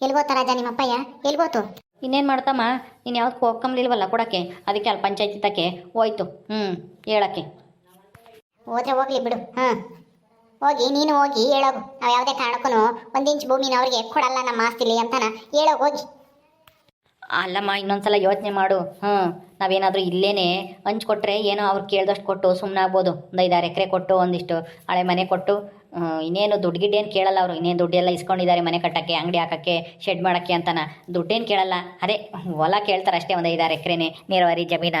ಎಲ್ಗೋತ ರಾಜ ನಿಮ್ಮಪ್ಪಯ್ಯ? ಎಲ್ಗೋತು? ಇನ್ನೇನು ಮಾಡ್ತಮ್ಮ? ನೀನು ಯಾವ್ದು ಹೋಗ್ಕಂಬ್ಲಿಲ್ವಲ್ಲ ಕೊಡೋಕ್ಕೆ? ಅದಕ್ಕೆ ಅಲ್ಲಿ ಪಂಚಾಯತಿ ತಕ್ಕೆ ಹೋಯ್ತು. ಹ್ಞೂ ಹೇಳಕ್ಕೆ. ಹೋದ್ರೆ ಹೋಗ್ಲಿ ಬಿಡು. ಹಾಂ. ಹೋಗಿ ನೀನು ಹೋಗಿ ಹೇಳೋಗು. ನಾವು ಯಾವುದೇ ಕಾರಣಕ್ಕೂ ಒಂದು ಇಂಚ್ ಭೂಮಿನ ಅವ್ರಿಗೆ ಕೊಡಲ್ಲ ನಮ್ಮ ಆಸ್ತಿಲಿ ಅಂತನ. ಹೇಳೋಗಿ ಹೋಗಿ. ಅಲ್ಲಮ್ಮ ಇನ್ನೊಂದ್ಸಲ ಯೋಚನೆ ಮಾಡು. ಹ್ಞೂ ನಾವೇನಾದರೂ ಇಲ್ಲೇನೆ ಹಂಚ್ಕೊಟ್ರೆ ಏನೋ ಅವ್ರು ಕೇಳ್ದಷ್ಟು ಕೊಟ್ಟು ಸುಮ್ಮನೆ ಆಗ್ಬೋದು ಒಂದು ಐದಾರು ಎಕರೆ ಕೊಟ್ಟು ಒಂದಿಷ್ಟು ಹಳೆ ಮನೆ ಕೊಟ್ಟು ಇನ್ನೇನು ದುಡ್ಡು ಗಿಡ್ಡೇನು ಕೇಳಲ್ಲ ಅವರು. ಇನ್ನೇನು ದುಡ್ಡೆಲ್ಲ ಇಸ್ಕೊಂಡಿದ್ದಾರೆ ಮನೆ ಕಟ್ಟಕ್ಕೆ ಅಂಗಡಿ ಹಾಕಕ್ಕೆ ಶೆಡ್ ಮಾಡೋಕ್ಕೆ ಅಂತನ. ದುಡ್ಡೇನು ಕೇಳಲ್ಲ. ಅದೇ ಹೊಲ ಕೇಳ್ತಾರೆ ಅಷ್ಟೇ ಒಂದು ಐದಾರು ಎಕರೆನೇ ನೀರಾವರಿ ಜಮೀನ.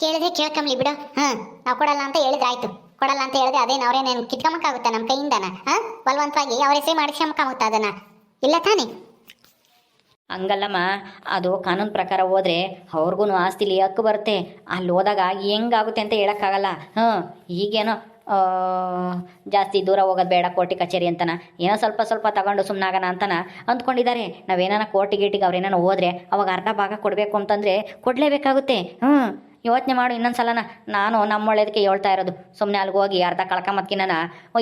ಕೇಳಿದ್ರೆ ಕೇಳ್ಕಂಬ್ಲಿ ಬಿಡು. ಹಾಂ ನಾವು ಕೊಡಲ್ಲ ಅಂತ ಹೇಳಿದ್ರೆ ಆಯಿತು. ಕೊಡಲ್ಲ ಅಂತ ಹೇಳಿದ್ರೆ ಅದೇನು ಅವ್ರೇನೇನು ಕಿತ್ಕೊಂಬಕ್ಕಾಗುತ್ತಾ ನಮ್ಮ ಕೈಯಿಂದನ? ಹಾಂ? ಬಲವಂತವಾಗಿ ಅವ್ರ ಹೆಸರು ಮಾಡಿಸ್ಕೊಂಬಕ್ಕಾಗುತ್ತಾ ಅದನ್ನು? ಇಲ್ಲ ತಾನೇ? ಹಂಗಲ್ಲಮ್ಮ ಅದು ಕಾನೂನು ಪ್ರಕಾರ ಹೋದ್ರೆ ಅವ್ರಿಗೂ ಆಸ್ತಿಲಿ ಹಕ್ಕು ಬರುತ್ತೆ. ಅಲ್ಲಿ ಹೋದಾಗ ಹೆಂಗಾಗುತ್ತೆ ಅಂತ ಹೇಳೋಕ್ಕಾಗಲ್ಲ. ಹ್ಞೂ ಈಗೇನೋ ಜಾಸ್ತಿ ದೂರ ಹೋಗೋದು ಬೇಡ, ಕೋರ್ಟಿ ಕಚೇರಿ ಅಂತನ. ಏನೋ ಸ್ವಲ್ಪ ಸ್ವಲ್ಪ ತಗೊಂಡು ಸುಮ್ಮನಾಗೋಣ ಅಂತನ ಅಂದ್ಕೊಂಡಿದ್ದಾರೆ. ನಾವೇನಾನ ಕೋರ್ಟಿ ಗೀಟಿಗೆ ಅವ್ರೇನಾನ ಹೋದ್ರೆ ಅವಾಗ ಅರ್ಧ ಭಾಗ ಕೊಡಬೇಕು ಅಂತಂದರೆ ಕೊಡಲೇಬೇಕಾಗುತ್ತೆ. ಹ್ಞೂ ಯೋಚನೆ ಮಾಡು ಇನ್ನೊಂದು ಸಲನ. ನಾನು ನಮ್ಮ ಒಳ್ಳೇದಕ್ಕೆ ಹೇಳ್ತಾ ಇರೋದು. ಸುಮ್ಮನೆ ಅಲ್ಲಿಗೆ ಹೋಗಿ ಅರ್ಧ ಕಳ್ಕೊಂಬತ್ಕಿನ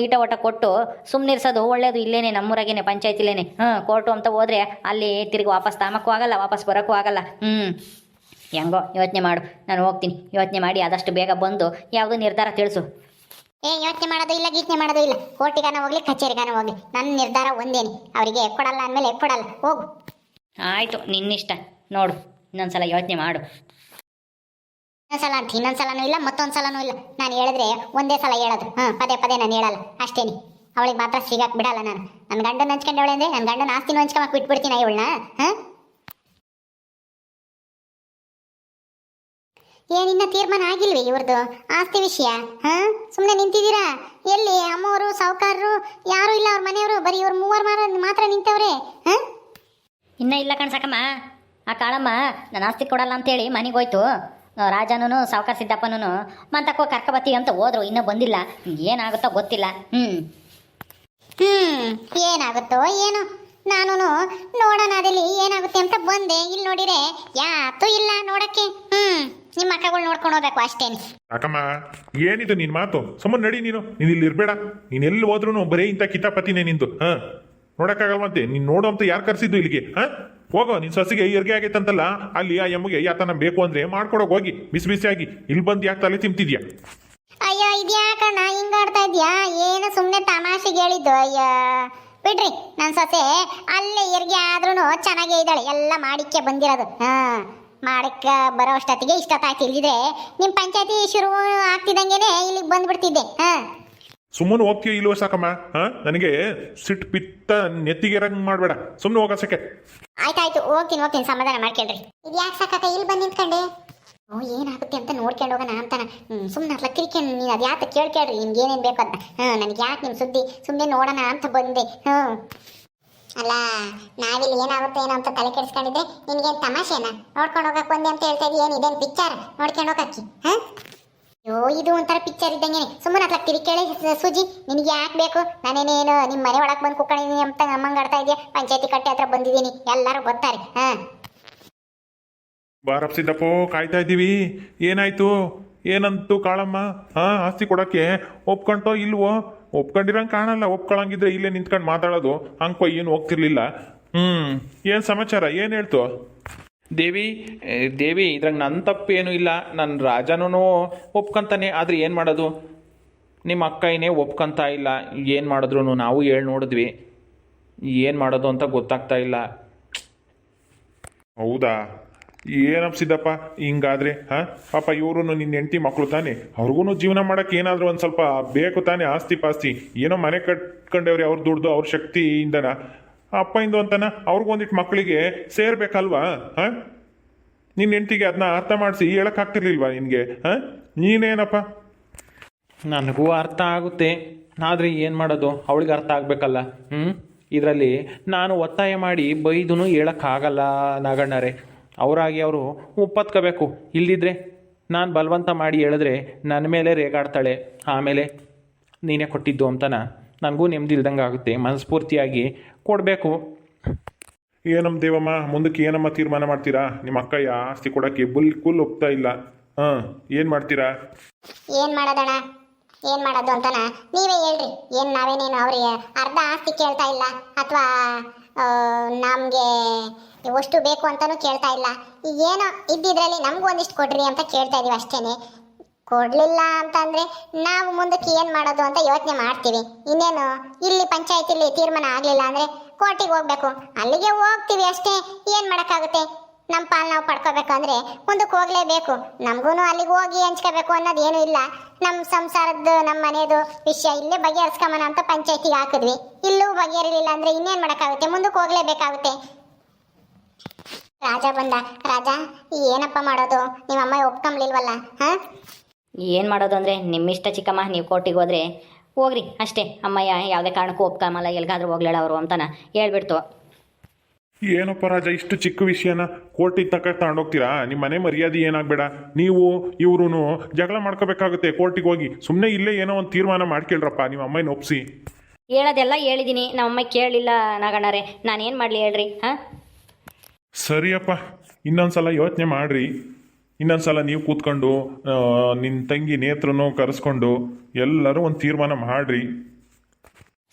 ಈಟ ಒಟ ಕೊಟ್ಟು ಸುಮ್ಮನೆ ಇರ್ಸೋದು. ಒಳ್ಳೇದು ಇಲ್ಲೇನೆ, ನಮ್ಮೂರಾಗೇನೆ ಪಂಚಾಯತಿಲೇನೆ ಹ್ಞೂ ಕೋರ್ಟು ಅಂತ ಹೋದರೆ ಅಲ್ಲಿ ತಿರುಗಿ ವಾಪಸ್ ತಾಮಕ್ಕೂ ಆಗಲ್ಲ, ವಾಪಸ್ ಬರೋಕ್ಕೂ ಆಗಲ್ಲ. ಹ್ಞೂ ಹೆಂಗೋ ಯೋಚನೆ ಮಾಡು. ನಾನು ಹೋಗ್ತೀನಿ. ಯೋಚನೆ ಮಾಡಿ ಆದಷ್ಟು ಬೇಗ ಬಂದು ಯಾವುದೋ ನಿರ್ಧಾರ ತಿಳಿಸು. ಏ ಯೋಚನೆ ಮಾಡೋದು ಇಲ್ಲ ಗೀಚನೆ ಮಾಡೋದು ಇಲ್ಲ. ಕೋರ್ಟಿಗಾನ ಹೋಗ್ಲಿ ಕಚೇರಿಗಾನ ಹೋಗ್ಲಿ. ನನ್ನ ನಿರ್ಧಾರ ಒಂದೇನೆ. ಅವರಿಗೆ ಕೊಡಲ್ಲ ಅಂದಮೇಲೆ ಕೊಡಲ್ಲ. ಹೋಗು. ಆಯಿತು ನಿನ್ನಿಷ್ಟ. ನೋಡು ಇನ್ನೊಂದ್ಸಲ ಯೋಚನೆ ಮಾಡು. ಇನ್ನೊಂದ್ಸಲ ಅಂತ ಇನ್ನೊಂದ್ಸಲನೂ ಇಲ್ಲ ಮತ್ತೊಂದು ಸಲನೂ ಇಲ್ಲ. ನಾನು ಹೇಳಿದ್ರೆ ಒಂದೇ ಸಲ ಹೇಳೋದು. ಹಾಂ ಪದೇ ಪದೇ ನಾನು ಹೇಳಲ್ಲ. ಅಷ್ಟೇನಿ. ಅವಳಿಗೆ ಮಾತ್ರ ಸಿಗಕ್ಕೆ ಬಿಡಲ್ಲ ನಾನು. ನನ್ನ ಗಂಡನ ಹಂಚ್ಕೊಂಡವಳೆ ಅಂದ್ರೆ ನನ್ನ ಗಂಡನ ಆಸ್ತಿನ ಹಂಚ್ಕೊಂಬಕ್ಕೆ ಬಿಟ್ಬಿಡ್ತೀನಿ ಇವಳನ್ನ? ಹಾಂ? ಏನಿನ್ನ ತೀರ್ಮಾನ ಆಗಿಲ್ವಿ ಇವ್ರದ್ದು ಆಸ್ತಿ ವಿಷಯ? ಹಾ? ಸುಮ್ಮನೆ ನಿಂತಿದ್ದೀರಾ? ಎಲ್ಲಿ ಅಮ್ಮವರು ಸಾವುಕಾರರು ಯಾರು ಇಲ್ಲ ಅವ್ರ ಮನೆಯವರು ಬರೀ ಇವ್ರು ಮೂವರು ಮಾರ ಮಾತ್ರ ನಿಂತವ್ರೆ ಹಾಂ? ಇನ್ನೂ ಇಲ್ಲ ಕಣ್ಸಕಮ್ಮ ಆ ಕಾಳಮ್ಮ ನಾನು ಆಸ್ತಿ ಕೊಡಲ್ಲ ಅಂತೇಳಿ ಮನೆಗೆ ಹೋಯ್ತು. ರಾಜನೂ ಸಾವುಕಾರ ಸಿದ್ದಪ್ಪನೂ ಮಂತಕ್ಕೋ ಕರ್ಕಬತ್ತಿ ಅಂತ ಹೋದ್ರು ಇನ್ನೂ ಬಂದಿಲ್ಲ. ಏನಾಗುತ್ತೋ ಗೊತ್ತಿಲ್ಲ. ಹ್ಞೂ ಹ್ಮ್ ಏನಾಗುತ್ತೋ ಏನು. ನಾನು ನೋಡೋಣ ಅದಲ್ಲಿ ಏನಾಗುತ್ತೆ ಅಂತ ಬಂದೆ. ಇಲ್ಲಿ ನೋಡಿರೆ ಯಾತೂ ಇಲ್ಲ ನೋಡಕ್ಕೆ. ಹ್ಮ್. ನಿಮ್ಮ ಅಕ್ಕಗಳು ನೋಡ್ಕೊಂಡು ಹೋಗ್ಬೇಕು ಅಷ್ಟೇನೆ ಯಾಕಮ್ಮ? ಏನಿದು ನಿನ್ ಮಾತು? ಸುಮ್ಮನೆ ನಡಿ ನೀನು. ನೀನು ಇಲ್ಲಿ ಇರ್ಬೇಡ. ನೀನ್ ಎಲ್ಲಿ ಹೋದ್ರು ಬರೀ ಇಂಥ ಕಿತಾಪತಿನೇ ನಿಂದು. ಹಾ? ನೋಡಕ್ಕಾಗಲ್ವಂತೆ. ನೀನ್ ನೋಡು ಅಂತ ಯಾರು ಕರ್ಸಿದ್ದು ಇಲ್ಲಿಗೆ? ಹಾ? ಹೋಗೋ ನಿನ್ ಸೊಸಿಗೆ ಹೆರಿಗೆ ಆಗೈತಂತಲ್ಲ ಅಲ್ಲಿ ಆ ಎಮ್ಮಗೆ ಯಾತನ ಬೇಕು ಅಂದ್ರೆ ಮಾಡ್ಕೊಡೋಕ್ ಹೋಗಿ. ಬಿಸಿ ಬಿಸಿಯಾಗಿ ಇಲ್ಲಿ ಬಂದು ಯಾಕೆ ತಲೆ ತಿಂತಿದ್ಯಾ ಅಯ್ಯೋ ಇದ್ಯಾಕಣ್ಣ ಹಿಂಗಾಡ್ತಾ ಇದ್ಯಾ? ಏನು ಸುಮ್ಮನೆ ತಮಾಷೆ ಹೇಳಿದ್ದು? ಅಯ್ಯೋ. ಬಿಡ್ರಿ ನನ್ನ ಸೊಸೆ. ಅಲ್ಲೇ ಹೆರಿಗೆ ಆದ್ರೂ ಚೆನ್ನಾಗೇ ಇದ್ದಾಳೆ. ಎಲ್ಲ ಮಾಡಿಕ್ಕೆ ಬಂದಿರೋದು. ಹಾ. ಮಾಡಕ್ಕ ಬರೋ ಅಷ್ಟೊತ್ತಿಗೆ ಇಷ್ಟೊತ್ತಾಯ್ತು ಇಲ್ದಿದ್ರೆ ನಿಮ್ಮ ಪಂಚಾಯತಿ ಶುರು ಆಗ್ತಿದ್ದಂಗೆನೆ ಇಲ್ಲಿಗೆ ಬಂದ್ಬಿಡ್ತಿದ್ದೆ ಹಾಂ. ಸುಮ್ಮನೆ ಹೋಗ್ತೀಯ ಇಲ್ವೋ ಸಾಕಮ್ಮ ಹಾ? ನನಗೆ ಸಿಟ್ ಪಿತ್ತ ನೆತ್ತಿಗೆರಂಗ್ ಮಾಡ್ಬೇಡ. ಸುಮ್ಮನೆ ಹೋಗಸಕ್ಕೆ ಆಯ್ತಾಯ್ತು ಹೋಗ್ತೀನಿ ಹೋಗ್ತೀನಿ ಸಮಾಧಾನ ಮಾಡ್ಕೊಳ್ರಿ ಇದು ಯಾಕೆ ಸಾಕಾಕ ಇಲ್ಲಿ ಬಂದು ನಿಂತ್ಕೊಂಡೆ? ಓ ಏನಾಗುತ್ತೆ ಅಂತ ನೋಡ್ಕೊಂಡು ಹೋಗೋಣ ಅಂತಾನ. ಸುಮ್ಮನೆ ಅಲ್ಲ ಕಿರಿಕೊಂಡು ನೀನು ಅದು ಯಾಕೆ ಕೇಳ್ಕೇಳ್ರಿ ನಿಮ್ಗೆ ಏನೇನು ಬೇಕು ಅಂತ. ಹಾಂ ನನಗೆ ಯಾಕೆ ನಿಮ್ಮ ಸುದ್ದಿ? ಸುಮ್ಮನೆ ನೋಡೋಣ ಅಂತ ಬಂದೆ ಹ್ಞೂ ಅಲ್ಲ, ನಾವಿಲ್ಲಿ ಏನಾಗುತ್ತೆ ಏನೋ ಅಂತ ತಲೆ ಕೆಡಿಸ್ಕೊಂಡಿದ್ರೆ ನಿನ್ಗೇನು ತಮಾಷೆನಾ? ನೋಡ್ಕೊಂಡು ಹೋಗಕ್ಕೆ ಬಂದೆ ಅಂತ ಹೇಳ್ತಾ ಇದೀಯ ಏನಿದೇನು ಪಿಕ್ಚರ್ ನೋಡ್ಕೊಂಡು ಹೋಗಕ್ಕೆ, ಹಾಂ? ಅಯ್ಯೋ, ಇದು ಒಂಥರ ಪಿಕ್ಚರ್ ಇದ್ದಂಗೆ ಸುಮ್ಮನೆ ಅಟ್ಲ ಕಿರಿಕೇಳಿ ಸುಜಿ, ನಿನಗೆ ಯಾಕೆ ಬೇಕು? ನಾನೇನೇನು ನಿಮ್ಮ ಮನೆ ಒಳಗೆ ಬಂದು ಕುಕ್ಕೊಂಡಿದ್ದೀನಿ ಅಂತ ನಮ್ಮಂಗಾಡ್ತಾ ಇದೆಯಾ? ಪಂಚಾಯತಿ ಕಟ್ಟೆ ಹತ್ರ ಬಂದಿದ್ದೀನಿ ಎಲ್ಲರೂ ಗೊತ್ತಾರೆ ಹಾಂ? ಬಾರಪ್ಪ ಸಿದ್ದಪ್ಪೋ, ಕಾಯ್ತಾ ಇದ್ದೀವಿ. ಏನಾಯ್ತು? ಏನಂತು ಕಾಳಮ್ಮ? ಹಾ, ಆಸ್ತಿ ಕೊಡಕ್ಕೆ ಒಪ್ಕೊಂಡೋ ಇಲ್ವೋ? ಒಪ್ಕೊಂಡಿರಂಗೆ ಕಾಣಲ್ಲ ಒಪ್ಕೊಳಂಗಿದ್ರೆ ಇಲ್ಲೇ ನಿಂತ್ಕೊಂಡು ಮಾತಾಡೋದು ಹಂಗೆ ಏನು ಹೋಗ್ತಿರ್ಲಿಲ್ಲ. ಹ್ಮ್ ಏನು ಸಮಾಚಾರ ಏನು ಹೇಳ್ತು? ದೇವಿ ದೇವಿ ಇದ್ರಾಗ ನನ್ನ ತಪ್ಪೇನು ಇಲ್ಲ. ನನ್ನ ರಾಜನೂ ಒಪ್ಕೊಂತಾನೆ ಆದರೆ ಏನು ಮಾಡೋದು? ನಿಮ್ಮ ಅಕ್ಕ ಏನೇ ಒಪ್ಕೊಂತ ಇಲ್ಲ. ಏನು ಮಾಡಿದ್ರು ನಾವು ಹೇಳಿ ನೋಡಿದ್ವಿ. ಏನು ಮಾಡೋದು ಅಂತ ಗೊತ್ತಾಗ್ತಾ ಇಲ್ಲ. ಹೌದಾ? ಏನಪ್ಪ ಸಿದ್ದಪ್ಪ, ಹಿಂಗಾದ್ರೆ, ಹ? ಪಾಪ ಇವರು ನಿನ್ನ ಹೆಂಡತಿ ಮಕ್ಕಳು ತಾನೆ. ಅವ್ರಿಗೂ ಜೀವನ ಮಾಡಕ್ಕೆ ಏನಾದರೂ ಒಂದು ಸ್ವಲ್ಪ ಬೇಕು ತಾನೆ, ಆಸ್ತಿ ಪಾಸ್ತಿ. ಏನೋ ಮನೆ ಕಟ್ಕೊಂಡವ್ರಿ ಅವ್ರು ದುಡ್ದು, ಅವ್ರ ಶಕ್ತಿಯಿಂದನ. ಅಪ್ಪ ಇಂದು ಅಂತಾನ ಅವ್ರಿಗೊಂದಿಟ್ಟು ಮಕ್ಕಳಿಗೆ ಸೇರ್ಬೇಕಲ್ವಾ, ಹಾ? ನಿನ್ನ ಹೆಂಡತಿಗೆ ಅದನ್ನ ಅರ್ಥ ಮಾಡಿಸಿ ಹೇಳಕ್ಕಾಗ್ತಿರ್ಲಿಲ್ವಾ ನಿನಗೆ, ಹಾ? ನೀನೇನಪ್ಪ? ನನಗೂ ಅರ್ಥ ಆಗುತ್ತೆ. ಆದರೆ ಏನು ಮಾಡೋದು? ಅವಳಿಗೆ ಅರ್ಥ ಆಗಬೇಕಲ್ಲ ಹ್ಞೂ ಇದರಲ್ಲಿ ನಾನು ಒತ್ತಾಯ ಮಾಡಿ ಬೈದೂ ಹೇಳೋಕ್ಕಾಗಲ್ಲ ನಾಗಣ್ಣರೇ. ಅವರಾಗಿ ಅವರು ಒಪ್ಪತ್ಕೋಬೇಕು ಇಲ್ದಿದ್ರೆ ನಾನು ಬಲವಂತ ಮಾಡಿ ಹೇಳಿದ್ರೆ ನನ್ನ ಮೇಲೆ ರೇಗಾಡ್ತಾಳೆ. ಆಮೇಲೆ ನೀನೇ ಕೊಟ್ಟಿದ್ದು ಅಂತನ ನನಗೂ ನೆಮ್ಮದಿ ಇಲ್ದಂಗೆ ಆಗುತ್ತೆ. ಮನಸ್ಫೂರ್ತಿಯಾಗಿ ಕೊಡಬೇಕು. ಏನಮ್ಮ ದೇವಮ್ಮ ಮುಂದಕ್ಕೆ ಏನಮ್ಮ ತೀರ್ಮಾನ ಮಾಡ್ತೀರಾ? ನಿಮ್ಮ ಅಕ್ಕ ಆಸ್ತಿ ಕೊಡೋಕ್ಕೆ ಬುಲ್ ಕುಲ್ ಒಪ್ತಾ ಇಲ್ಲ. ಹಾಂ ಏನು ಮಾಡ್ತೀರಾ? ಏನು ಮಾಡೋದಣ್ಣ? ಏನು ಮಾಡೋದು ಅಂತನ? ನೀವೇ ಹೇಳ್ರಿ. ಏನು ನಾವೇನೇನು ಅವ್ರಿಗೆ ಅರ್ಧ ಆಸ್ತಿ ಕೇಳ್ತಾ ಇಲ್ಲ? ಅಥವಾ ನಮ್ಗೆ ಎಷ್ಟು ಬೇಕು ಅಂತಾನೂ ಕೇಳ್ತಾ ಇಲ್ಲ. ಏನೋ ಇದ್ದಿದ್ರಲ್ಲಿ ನಮಗೂ ಒಂದಿಷ್ಟು ಕೊಡ್ರಿ ಅಂತ ಕೇಳ್ತಾ ಇದೀವಿ ಅಷ್ಟೇನೆ. ಕೊಡ್ಲಿಲ್ಲ ಅಂತಂದ್ರೆ ನಾವು ಮುಂದಕ್ಕೆ ಏನು ಮಾಡೋದು ಅಂತ ಯೋಚನೆ ಮಾಡ್ತೀವಿ. ಇನ್ನೇನು, ಇಲ್ಲಿ ಪಂಚಾಯತಿಲಿ ತೀರ್ಮಾನ ಆಗಲಿಲ್ಲ ಅಂದ್ರೆ ಕೋರ್ಟಿಗೆ ಹೋಗ್ಬೇಕು. ಅಲ್ಲಿಗೆ ಹೋಗ್ತೀವಿ ಅಷ್ಟೇ. ಏನು ಮಾಡೋಕ್ಕಾಗುತ್ತೆ? ನಮ್ಮ ಪಾಲ್ ನಾವು ಪಡ್ಕೋಬೇಕಂದ್ರೆ ಮುಂದಕ್ಕೆ ಹೋಗಲೇಬೇಕು. ನಮಗೂ ಅಲ್ಲಿಗೆ ಹೋಗಿ ಹಂಚ್ಕೋಬೇಕು ಅನ್ನೋದು ಏನೂ ಇಲ್ಲ. ನಮ್ಮ ಸಂಸಾರದ್ದು ನಮ್ಮ ಮನೆಯದು ವಿಷಯ ಇಲ್ಲೇ ಬಗೆಹರಿಸ್ಕೊಂಬನ ಅಂತ ಪಂಚಾಯತಿಗೆ ಹಾಕಿದ್ವಿ. ಇಲ್ಲೂ ಬಗೆಹರಿಲಿಲ್ಲ ಅಂದ್ರೆ ಇನ್ನೇನು ಮಾಡೋಕ್ಕಾಗುತ್ತೆ? ಮುಂದಕ್ಕೆ ಹೋಗ್ಲೇಬೇಕಾಗುತ್ತೆ. ರಾಜ ಬಂದ. ರಾಜ ಏನಪ್ಪ ಮಾಡೋದು? ನಿಮ್ಮಮ್ಮ ಒಪ್ಕೊಂಬ್ಲಿಲ್ವಲ್ಲ ಹಾ? ಏನು ಮಾಡೋದು ಅಂದರೆ ನಿಮ್ಮಿಷ್ಟ ಚಿಕ್ಕಮ್ಮ ನೀವು ಕೋರ್ಟಿಗೆ ಹೋದ್ರೆ ಹೋಗ್ರಿ ಅಷ್ಟೇ. ಅಮ್ಮಯ್ಯ ಯಾವುದೇ ಕಾರಣಕ್ಕೂ ಒಪ್ಕಮಲ್ಲ ಎಲ್ಗಾದ್ರೂ ಹೋಗ್ಲೇಳ ಅವರು ಅಂತಾನ ಹೇಳ್ಬಿಡ್ತು. ಏನಪ್ಪ ರಾಜ ಇಷ್ಟು ಚಿಕ್ಕ ವಿಷಯನ ಕೋರ್ಟಿಗೆ ತಕ್ಕ ತಗೊಂಡೋಗ್ತೀರಾ ನಿಮ್ಮ ಮನೆ ಮರ್ಯಾದೆ ಏನಾಗಬೇಡ? ನೀವು ಇವ್ರು ಜಗಳ ಮಾಡ್ಕೋಬೇಕಾಗುತ್ತೆ ಕೋರ್ಟಿಗೆ ಹೋಗಿ. ಸುಮ್ಮನೆ ಇಲ್ಲೇ ಏನೋ ಒಂದು ತೀರ್ಮಾನ ಮಾಡ್ಕೇಳ್ರಪ್ಪ ನಿಮ್ಮ ಅಮ್ಮನ ಒಪ್ಸಿ. ಹೇಳೋದೆಲ್ಲ ಹೇಳಿದ್ದೀನಿ ನಮ್ಮಮ್ಮ ಕೇಳಲಿಲ್ಲ ನಾಗಣ್ಣರೇ. ನಾನೇನು ಮಾಡಲಿ ಹೇಳ್ರಿ ಹಾಂ? ಸರಿಯಪ್ಪ ಇನ್ನೊಂದ್ಸಲ ಯೋಚನೆ ಮಾಡ್ರಿ. ಇನ್ನೊಂದ್ಸಲ ನೀವು ಕೂತ್ಕೊಂಡು ನಿನ್ನ ತಂಗಿ ನೇತ್ರನೂ ಕರೆಸ್ಕೊಂಡು ಎಲ್ಲರೂ ಒಂದು ತೀರ್ಮಾನ ಮಾಡ್ರಿ.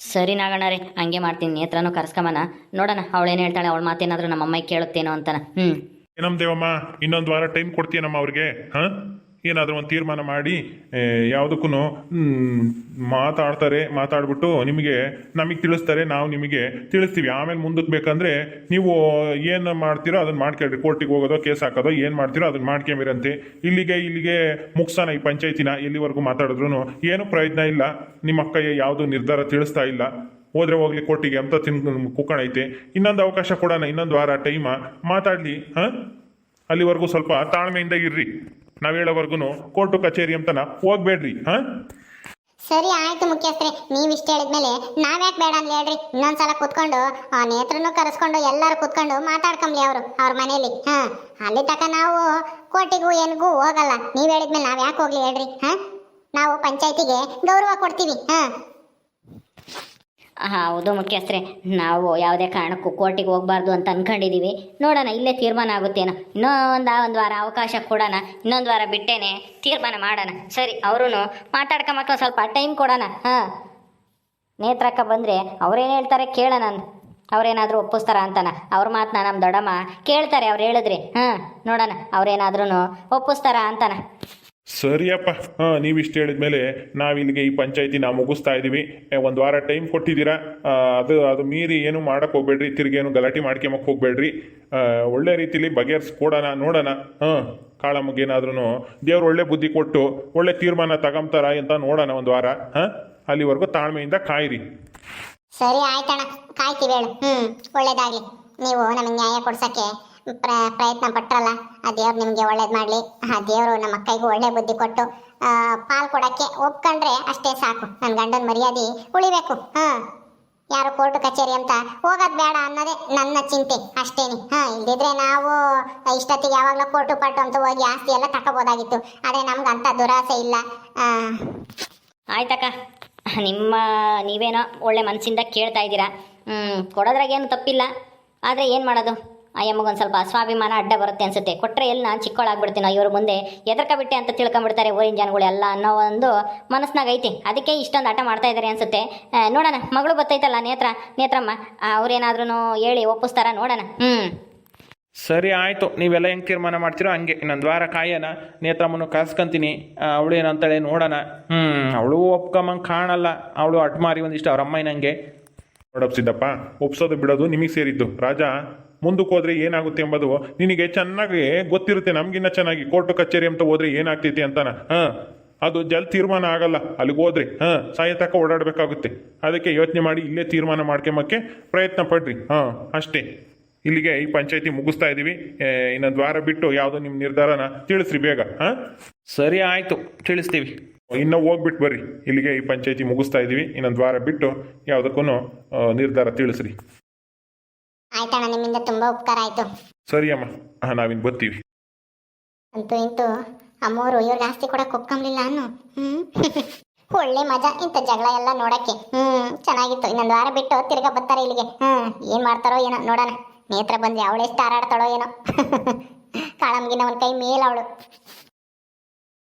ಸರಿ ನಾಗಣ್ಣರೇ ಹಂಗೆ ಮಾಡ್ತೀನಿ ನೇತ್ರನೂ ಕರ್ಸ್ಕೊಂಬನ ನೋಡೋಣ ಏನು ಹೇಳ್ತಾಳೆ ಅವಳ ಮಾತೇನಾದರೂ ಅಮ್ಮ ಕೇಳುತ್ತೇನೋ ಅಂತಾನ. ಹ್ಞೂ ಏನಮ್ಮ ದೇವಮ್ಮ ಇನ್ನೊಂದು ವಾರ ಟೈಮ್ ಕೊಡ್ತೀಯನಮ್ಮ ಅವ್ರಿಗೆ ಹಾಂ? ಏನಾದರೂ ಒಂದು ತೀರ್ಮಾನ ಮಾಡಿ ಯಾವುದಕ್ಕೂ ಮಾತಾಡ್ತಾರೆ, ಮಾತಾಡ್ಬಿಟ್ಟು ನಿಮಗೆ, ನಮಗೆ ತಿಳಿಸ್ತಾರೆ, ನಾವು ನಿಮಗೆ ತಿಳಿಸ್ತೀವಿ. ಆಮೇಲೆ ಮುಂದಕ್ಕೆ ಬೇಕಂದರೆ ನೀವು ಏನು ಮಾಡ್ತೀರೋ ಅದನ್ನು ಮಾಡ್ಕೊಳ್ರಿ. ಕೋರ್ಟಿಗೆ ಹೋಗೋದೋ, ಕೇಸ್ ಹಾಕೋದೋ, ಏನು ಮಾಡ್ತೀರೋ ಅದನ್ನು ಮಾಡ್ಕೊಂಬಿರಂತೆ ಇಲ್ಲಿಗೆ ಇಲ್ಲಿಗೆ ಮುಗಿಸೋಣ ಈ ಪಂಚಾಯತಿನ, ಎಲ್ಲಿವರೆಗೂ ಮಾತಾಡಿದ್ರು ಏನು ಪ್ರಯೋಜನ ಇಲ್ಲ. ನಿಮ್ಮ ಅಕ್ಕ ಯಾವುದು ನಿರ್ಧಾರ ತಿಳಿಸ್ತಾ ಇಲ್ಲ. ಹೋದ್ರೆ ಹೋಗ್ಲಿ ಕೋರ್ಟಿಗೆ ಅಂತ ತಿನ್ ಕುಕ್ಕಣೈತೆ ಇನ್ನೊಂದು ಅವಕಾಶ ಕೊಡೋಣ, ಇನ್ನೊಂದು ವಾರ ಟೈಮ ಮಾತಾಡಲಿ, ಹಾಂ? ಅಲ್ಲಿವರೆಗೂ ಸ್ವಲ್ಪ ತಾಳ್ಮೆಯಿಂದ ಇರ್ರಿ. ನಾವು ಹೇಳೋವರೆಗೂ ಕೋರ್ಟು ಕಚೇರಿ ಅಂತನ ಹೋಗ್ಬೇಡ್ರಿ, ಹಾಂ? ಸರಿ ಆಯ್ತು ಮುಖ್ಯಸ್ಥರೇ, ನೀವು ಇಷ್ಟ ಹೇಳಿದ್ಮೇಲೆ ನಾವ್ಯಾಕೆ ಬೇಡ ಅಂತ ಹೇಳ್ರಿ? ಇನ್ನೊಂದ್ಸಲ ಕೂತ್ಕೊಂಡು, ಆ ನೇತ್ರನೂ ಕರೆಸ್ಕೊಂಡು ಎಲ್ಲಾರು ಕೂತ್ಕೊಂಡು ಮಾತಾಡ್ಕೊಂಬ್ಲಿ ಅವರು, ಅವ್ರ ಮನೇಲಿ ಹಾ? ಅಲ್ಲಿ ತಕ ನಾವು ಕೋರ್ಟಿಗೂ ಏನಿಗೂ ಹೋಗಲ್ಲ. ನೀವು ಹೇಳಿದ್ಮೇಲೆ ನಾವ್ ಯಾಕೆ ಹೋಗ್ಲಿ ಹೇಳ್ರಿ, ಹಾ? ನಾವು ಪಂಚಾಯತಿಗೆ ಗೌರವ ಕೊಡ್ತೀವಿ, ಹಾ? ಹೌದು ಮುಖ್ಯಸ್ಥರೇ, ನಾವು ಯಾವುದೇ ಕಾರಣಕ್ಕೂ ಕೋರ್ಟಿಗೆ ಹೋಗಬಾರ್ದು ಅಂತ ಅನ್ಕೊಂಡಿದ್ದೀವಿ ನೋಡೋಣ, ಇಲ್ಲೇ ತೀರ್ಮಾನ ಆಗುತ್ತೇನೋ? ಇನ್ನೂ ಒಂದು ಒಂದು ವಾರ ಅವಕಾಶ ಕೊಡೋಣ, ಇನ್ನೊಂದು ವಾರ ಬಿಟ್ಟೇನೆ ತೀರ್ಮಾನ ಮಾಡೋಣ. ಸರಿ ಅವರು ಮಾತಾಡ್ಕೊ ಒಂದ್ ಸ್ವಲ್ಪ ಟೈಮ್ ಕೊಡೋಣ, ಹಾಂ? ನೇತ್ರಕ್ಕ ಬಂದರೆ ಅವ್ರೇನು ಹೇಳ್ತಾರೆ ಕೇಳೋಣ ಅವ್ರೇನಾದರೂ ಒಪ್ಪಿಸ್ತಾರ ಅಂತಾನ? ಅವ್ರ ಮಾತನ್ನ ನಮ್ಮ ದೊಡ್ಡಮ್ಮ ಕೇಳ್ತಾರೆ, ಅವ್ರು ಹೇಳಿದ್ರಿ, ಹಾಂ? ನೋಡೋಣ ಅವ್ರೇನಾದ್ರೂ ಒಪ್ಪಿಸ್ತಾರ ಅಂತಾನ? ಸರಿಯಪ್ಪ. ಹಾಂ ನೀವು ಹೇಳಿದ ಹೇಳಿದ್ಮೇಲೆ ನಾವಿಲ್ಲಿಗೆ ಈ ಪಂಚಾಯತಿ ನಾವು ಮುಗಿಸ್ತಾ ಇದ್ದೀವಿ. ಒಂದು ವಾರ ಟೈಮ್ ಕೊಟ್ಟಿದ್ದೀರಾ? ಅದು ಅದು ಮೀರಿ ಏನು ಮಾಡಕ್ಕೆ ಹೋಗ್ಬೇಡ್ರಿ ತಿರ್ಗೇನು ಗಲಾಟೆ ಮಾಡ್ಕೊಂಬಕ್ಕೆ ಹೋಗ್ಬೇಡ್ರಿ. ಒಳ್ಳೆ ರೀತಿಲಿ ಬಗೆಹರಿಸ್ಕೊಡೋಣ, ನೋಡೋಣ. ಹಾಂ ಕಾಳಮ್ಮಗೇನಾದ್ರೂ ದೇವ್ರು ಒಳ್ಳೆ ಬುದ್ಧಿ ಕೊಟ್ಟು, ಒಳ್ಳೆ ತೀರ್ಮಾನ ತಗೊಂತಾರ ಅಂತ ನೋಡೋಣ ಒಂದು ವಾರ. ಹಾಂ, ಅಲ್ಲಿವರೆಗೂ ತಾಳ್ಮೆಯಿಂದ ಕಾಯಿರಿ. ಸರಿ, ಆಯ್ತಣ್ಣ. ಕಾಯ್ತೀವಿ ಹೇಳು. ಹ್ಞೂ ಒಳ್ಳೇದಾಗ್ಲಿ. ನೀವು ನಮಗೆ ನ್ಯಾಯ ಕೊಡ್ಸಕ್ಕೆ. ಪ್ರಯತ್ನ ಪಟ್ರಲ್ಲ. ಆ ದೇವ್ರು ನಿಮಗೆ ಒಳ್ಳೇದು ಮಾಡಲಿ. ಆ ದೇವರು ನಮ್ಮ ಅಕ್ಕೈಗೂ ಒಳ್ಳೆ ಬುದ್ಧಿ ಕೊಟ್ಟು ಪಾಲ್ ಕೊಡಕ್ಕೆ ಒಪ್ಕೊಂಡ್ರೆ ಅಷ್ಟೇ ಸಾಕು. ನನ್ನ ಗಂಡನ ಮರ್ಯಾದೆ ಉಳಿಬೇಕು. ಹಾಂ, ಯಾರು ಕೋರ್ಟ್ ಕಚೇರಿ ಅಂತ ಹೋಗೋದು ಬೇಡ ಅನ್ನೋದೇ ನನ್ನ ಚಿಂತೆ ಅಷ್ಟೇನಿ. ಹಾಂ, ಇಲ್ದಿದ್ರೆ ನಾವು ಇಷ್ಟೊತ್ತಿಗೆ ಯಾವಾಗಲೂ ಕೋರ್ಟು ಪಟ್ಟು ಅಂತ ಹೋಗಿ ಆಸ್ತಿ ಎಲ್ಲ ತಗೋಬೋದಾಗಿತ್ತು ಆದರೆ ನಮ್ಗೆ ಅಂಥ ದುರಾಸೆ ಇಲ್ಲ. ಆಯ್ತಕ್ಕ. ನಿಮ್ಮ, ನೀವೇನೋ ಒಳ್ಳೆ ಮನಸ್ಸಿಂದ ಕೇಳ್ತಾ ಇದ್ದೀರಾ. ಕೊಡೋದ್ರಾಗೇನು ತಪ್ಪಿಲ್ಲ. ಆದರೆ ಏನು ಮಾಡೋದು? ಆ ಎಮ್ಮಗೊಂದು ಸ್ವಲ್ಪ ಸ್ವಾಭಿಮಾನ ಅಡ್ಡ ಬರುತ್ತೆ ಅನ್ಸುತ್ತೆ. ಕೊಟ್ಟರೆ ಎಲ್ಲಿ ನಾನು ಚಿಕ್ಕವಳಾಗ್ಬಿಡ್ತೀನೋ ಇವ್ರ ಮುಂದೆ ಎದರ್ಕಬಿಟ್ಟೆ ಅಂತ ತಿಳ್ಕೊಂಬಿಡ್ತಾರೆ ಊರಿನ ಜನಗಳೆಲ್ಲ ಅನ್ನೋ ಒಂದು ಮನಸ್ಸಿನಾಗ ಐತಿ. ಅದಕ್ಕೆ ಇಷ್ಟೊಂದು ಆಟ ಮಾಡ್ತಾ ಇದ್ದಾರೆ ಅನಿಸುತ್ತೆ. ನೋಡೋಣ ಮಗಳು ಬತ್ತೈತಲ್ಲ ನೇತ್ರ ನೇತ್ರಮ್ಮ ಅವ್ರೇನಾದ್ರೂ ಹೇಳಿ ಒಪ್ಪಿಸ್ತಾರ ನೋಡೋಣ. ಹ್ಞೂ ಸರಿ ಆಯಿತು ನೀವೆಲ್ಲ ಹೆಂಗೆ ತೀರ್ಮಾನ ಮಾಡ್ತೀರೋ ಹಂಗೆ. ಇನ್ನೊಂದು ವಾರ ಕಾಯೋಣ ನೇತ್ರಮ್ಮನ ಕಾಸ್ಕೊಂತೀನಿ ಅವಳು ಏನಂತಾಳೆ ನೋಡೋಣ. ಹ್ಞೂ ಅವಳು ಒಪ್ಕೊಂಬಂಗೆ ಕಾಣಲ್ಲ. ಅವಳು ಅಟ್ಮಾರಿ ಒಂದಿಷ್ಟು ಅವ್ರ ಅಮ್ಮ ನಂಗೆ. ನೋಡಪ್ಸಿದ್ದಪ್ಪ ಒಪ್ಸೋದು ಬಿಡೋದು ನಿಮಗೆ ಸೇರಿದ್ದು. ರಾಜ? ಮುಂದಕ್ಕೆ ಹೋದ್ರೆ ಏನಾಗುತ್ತೆ ಎಂಬುದು ನಿನಗೆ ಚೆನ್ನಾಗಿ ಗೊತ್ತಿರುತ್ತೆ ನಮಗಿನ್ನ ಚೆನ್ನಾಗಿ ಕೋರ್ಟು ಕಚೇರಿ ಅಂತ ಹೋದ್ರೆ ಏನಾಗ್ತೈತಿ ಅಂತಾನ? ಹಾಂ ಅದು ಜಲ್ ತೀರ್ಮಾನ ಆಗಲ್ಲ ಅಲ್ಲಿಗೆ ಹೋದ್ರಿ ಹಾಂ ಸಾಯತಕ್ಕ ಓಡಾಡಬೇಕಾಗುತ್ತೆ. ಅದಕ್ಕೆ ಯೋಚನೆ ಮಾಡಿ ಇಲ್ಲೇ ತೀರ್ಮಾನ ಮಾಡ್ಕೊಂಬಕ್ಕೆ ಪ್ರಯತ್ನ ಪಡ್ರಿ. ಹಾಂ ಅಷ್ಟೇ. ಇಲ್ಲಿಗೆ ಈ ಪಂಚಾಯತಿ ಮುಗಿಸ್ತಾ ಇದ್ದೀವಿ ಇನ್ನೊಂದು ವಾರ ಬಿಟ್ಟು ಯಾವುದೋ ನಿಮ್ಮ ನಿರ್ಧಾರನ ತಿಳಿಸ್ರಿ ಬೇಗ ಹಾಂ? ಸರಿ ಆಯಿತು ತಿಳಿಸ್ತೀವಿ. ಇನ್ನೂ ಹೋಗ್ಬಿಟ್ಟು ಬರ್ರಿ. ಇಲ್ಲಿಗೆ ಈ ಪಂಚಾಯತಿ ಮುಗಿಸ್ತಾ ಇದ್ದೀವಿ ಇನ್ನೊಂದು ವಾರ ಬಿಟ್ಟು ಯಾವುದಕ್ಕೂ ನಿರ್ಧಾರ ತಿಳಿಸ್ರಿ. ಆಯ್ತಣ್ಣ ನಿಮ್ಮಿಂದ ತುಂಬಾ ಉಪಕಾರ ಆಯ್ತು. ಸರಿ ಅಮ್ಮ ಹಾಂ ನಾವಿನ್ನು ಬರ್ತೀವಿ. ಅಂತೂ ಇಂತೂ ಅಮ್ಮೋರು ಇವ್ರಿಗೆ ಆಸ್ತಿ ಕೊಡಕ್ ಒಪ್ಕೊಂಬ್ಲಿಲ್ಲ ಅನ್ನು. ಹ್ಮ್. ಒಳ್ಳೆ ಮಜಾ ಇಂತ ಜಗಳ ಎಲ್ಲ ನೋಡಕ್ಕೆ. ಹ್ಮ್ ಚೆನ್ನಾಗಿತ್ತು. ಇನ್ನೊಂದು ವಾರ ಬಿಟ್ಟು ತಿರ್ಗಾ ಬರ್ತಾರೆ ಇಲ್ಲಿಗೆ. ಹ್ಮ್ ಏನ್ ಮಾಡ್ತಾರೋ ಏನೋ ನೋಡೋಣ. ನೇತ್ರ ಬಂದ್ರೆ ಅವಳೆಷ್ಟು ಹಾರಾಡ್ತಾಳೋ ಏನೋ. ಕಾಳಮ್ಗಿನ ಒಂದ್ ಕೈ ಮೇಲ್ ಅವಳು.